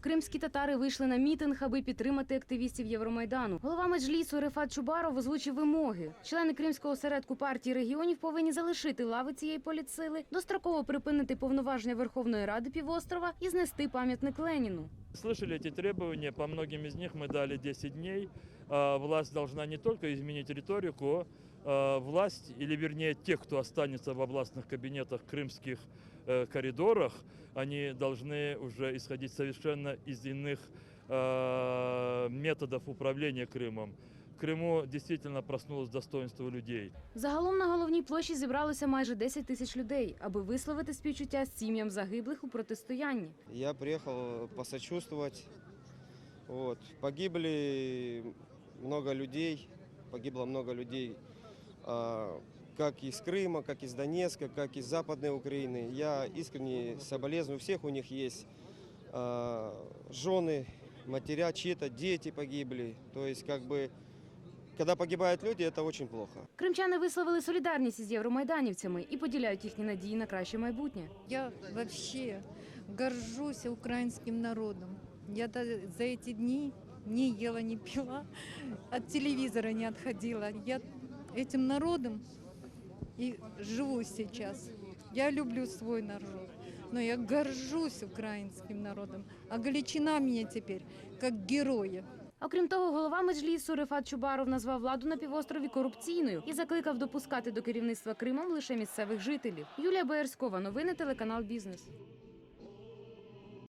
Кримські татари вийшли на мітинг, аби підтримати активістів Євромайдану. Голова меджлісу Рефат Чубаров озвучив вимоги. Члени кримського осередку партії регіонів повинні залишити лави цієї політсили, достроково припинити повноваження Верховної Ради півострова і знести пам'ятник Леніну. Слышали эти требования, по многим из них мы дали 10 дней. А, Власть должна не только изменить риторику, а, власть, или вернее тех, кто останется в областных кабинетах крымских э, коридорах, они должны уже исходить совершенно из иных э, методов управления Крымом. В Крыму действительно проснулось достоинство людей. Загалом на головній площі зібралося майже 10 тисяч людей, аби висловити співчуття сім'ям загиблих у протистоянні. Я приехал посочувствовать. Вот. Погибли много людей, погибло много людей, а, как из Крыма, как из Донецка, как из Западной Украины. Я искренне соболезную, у всех у них есть а, жены, матеря, чьи-то дети погибли. То есть, как бы, когда погибают люди, это очень плохо. Кримчани висловили солідарність із євромайданівцями і поділяють їхні надії на краще майбутнє. Я вообще горжусь украинским народом. Я да- за эти дни не ела, не пила, от телевизора не отходила. Я этим народом и живу сейчас. Я люблю свой народ, но я горжусь украинским народом. А Галичина мне теперь как героя. Окрім того, голова меджлісу Рефат Чубаров назвав владу на півострові корупційною і закликав допускати до керівництва Кримом лише місцевих жителів. Юлія Боярськова, новини телеканал Бізнес.